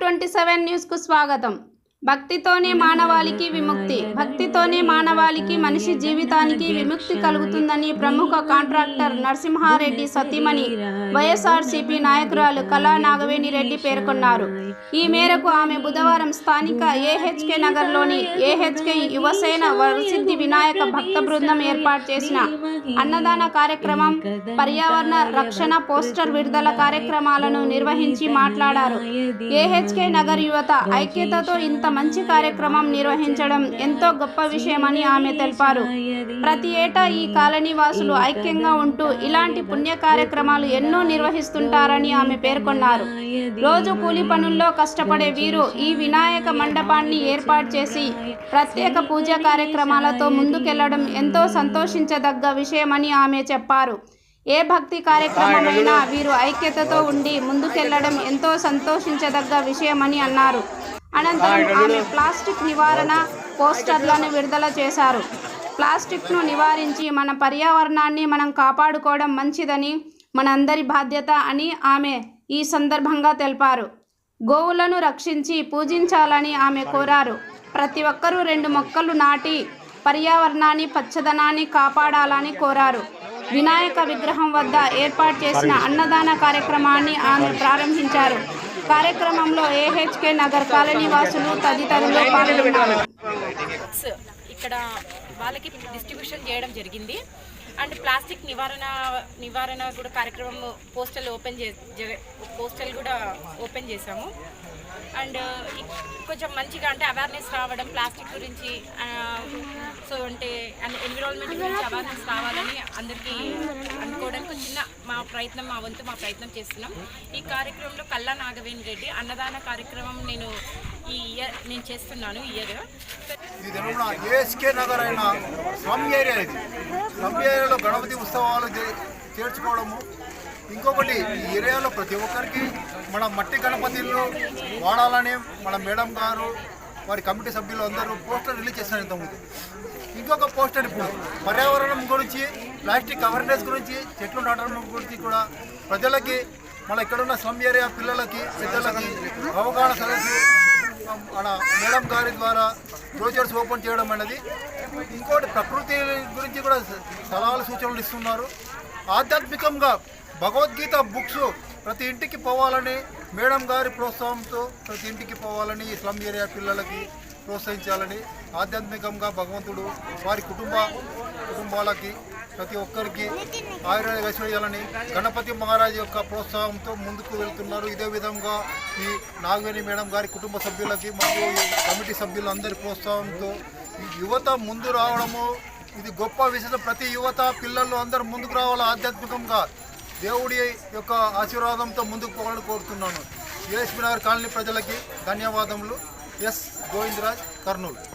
Twenty seven న్యూస్కు స్వాగతం. భక్తితోనే మానవాళికి విముక్తి. భక్తితోనే మానవాళికి మనిషి జీవితానికి విముక్తి కలుగుతుందని ప్రముఖ కాంట్రాక్టర్ నరసింహారెడ్డి సతీమణి వైఎస్ఆర్సీపీ నాయకురాలు కళా నాగవేణి రెడ్డి పేర్కొన్నారు. ఈ మేరకు ఆమె బుధవారం స్థానిక ఏహెచ్కే నగర్లోని ఏహెచ్కే యువసేన వరసిద్ధి వినాయక భక్త బృందం ఏర్పాటు చేసిన అన్నదాన కార్యక్రమం పర్యావరణ రక్షణ పోస్టర్ విడుదల కార్యక్రమాలను నిర్వహించి మాట్లాడారు. ఏహెచ్కే నగర్ యువత ఐక్యతతో ఇంత మంచి కార్యక్రమం నిర్వహించడం ఎంతో గొప్ప విషయమని ఆమె తెలిపారు. ప్రతి ఏటా ఈ కాలనీ వాసులు ఐక్యంగా ఉంటూ ఇలాంటి పుణ్య కార్యక్రమాలు ఎన్నో నిర్వహిస్తుంటారని ఆమె పేర్కొన్నారు. రోజు కూలి పనుల్లో కష్టపడే వీరు ఈ వినాయక మండపాన్ని ఏర్పాటు చేసి ప్రత్యేక పూజా కార్యక్రమాలతో ముందుకెళ్ళడం ఎంతో సంతోషించదగ్గ విషయమని ఆమె చెప్పారు. ఏ భక్తి కార్యక్రమమైనా వీరు ఐక్యతతో ఉండి ముందుకెళ్ళడం ఎంతో సంతోషించదగ్గ విషయమని అన్నారు. అనంతరం ఆమె ప్లాస్టిక్ నివారణ పోస్టర్లను విడుదల చేశారు. ప్లాస్టిక్ను నివారించి మన పర్యావరణాన్ని మనం కాపాడుకోవడం మంచిదని మనందరి బాధ్యత అని ఆమె ఈ సందర్భంగా తెలిపారు. గోవులను రక్షించి పూజించాలని ఆమె కోరారు. ప్రతి ఒక్కరూ రెండు మొక్కలు నాటి పర్యావరణాన్ని పచ్చదనాన్ని కాపాడాలని కోరారు. వినాయక విగ్రహం వద్ద ఏర్పాటు చేసిన అన్నదాన కార్యక్రమాన్ని ఆమె ప్రారంభించారు. కార్యక్రమంలో ఏహెచ్కే నగర్ కాలనీ వాసులు తదితరులు పాల్గొన్నారు. ఇక్కడ వాళ్ళకి డిస్ట్రిబ్యూషన్ చేయడం జరిగింది. అండ్ ప్లాస్టిక్ నివారణ నివారణ కూడా కార్యక్రమం పోస్టల్ ఓపెన్ చే జ- పోస్టల్ కూడా ఓపెన్ చేశాము. అండ్ కొంచెం మంచిగా అంటే అవేర్నెస్ రావడం ప్లాస్టిక్ గురించి సో అంటే ఎన్విరాన్మెంట్ గురించి అవేర్నెస్ రావాలని అందరికీ అనుకోవడానికి చిన్న మా ప్రయత్నం మా వంతు మా ప్రయత్నం చేస్తున్నాం. ఈ కార్యక్రమంలో కల్లా నాగవేణి రెడ్డి అన్నదాన కార్యక్రమం నేను ఈ ఇయర్ నేను చేస్తున్నాను ఇయర్ ఏఎస్కే నగర్ అయిన స్లమ్ ఏరియా ఇది. స్లమ్ ఏరియాలో గణపతి ఉత్సవాలు చేర్చుకోవడము ఇంకొకటి ఈ ఏరియాలో ప్రతి ఒక్కరికి మన మట్టి గణపతిలు వాడాలని మన మేడం గారు వారి కమిటీ సభ్యులు అందరూ పోస్టర్ రిలీజ్ చేస్తారు ఇంతకుముందు. ఇంకొక పోస్టర్ ఇప్పుడు పర్యావరణం గురించి ప్లాస్టిక్ అవేర్నెస్ గురించి చెట్లు నాటడం గురించి కూడా ప్రజలకి మన ఇక్కడున్న స్లమ్ ఏరియా పిల్లలకి పెద్దలకి అవగాహన సదస్సు మన మేడం గారి ద్వారా బ్రోచర్స్ ఓపెన్ చేయడం అనేది. ఇంకోటి ప్రకృతి గురించి కూడా సలహాలు సూచనలు ఇస్తున్నారు. ఆధ్యాత్మికంగా భగవద్గీత బుక్స్ ప్రతి ఇంటికి పోవాలని మేడం గారి ప్రోత్సాహంతో ప్రతి ఇంటికి పోవాలని ఈ స్లమ్ ఏరియా పిల్లలకి ప్రోత్సహించాలని ఆధ్యాత్మికంగా భగవంతుడు వారి కుటుంబ కుటుంబాలకి ప్రతి ఒక్కరికి ఆయుర్వేద ఐశ్వర్యాలని గణపతి మహారాజ్ యొక్క ప్రోత్సాహంతో ముందుకు వెళ్తున్నారు. ఇదే విధంగా ఈ నాగవేణి మేడం గారి కుటుంబ సభ్యులకి మరియు కమిటీ సభ్యులందరి ప్రోత్సాహంతో ఈ యువత ముందు రావడము ఇది గొప్ప విశేషం. ప్రతి యువత పిల్లలు అందరూ ముందుకు రావాలి ఆధ్యాత్మికంగా? దేవుడి యొక్క ఆశీర్వాదంతో ముందుకు పోవాలని కోరుతున్నాను. ఏఎస్పీ నగర్ కాలనీ ప్రజలకి ధన్యవాదములు. ఎస్. గోవిందరాజ్ కర్నూలు.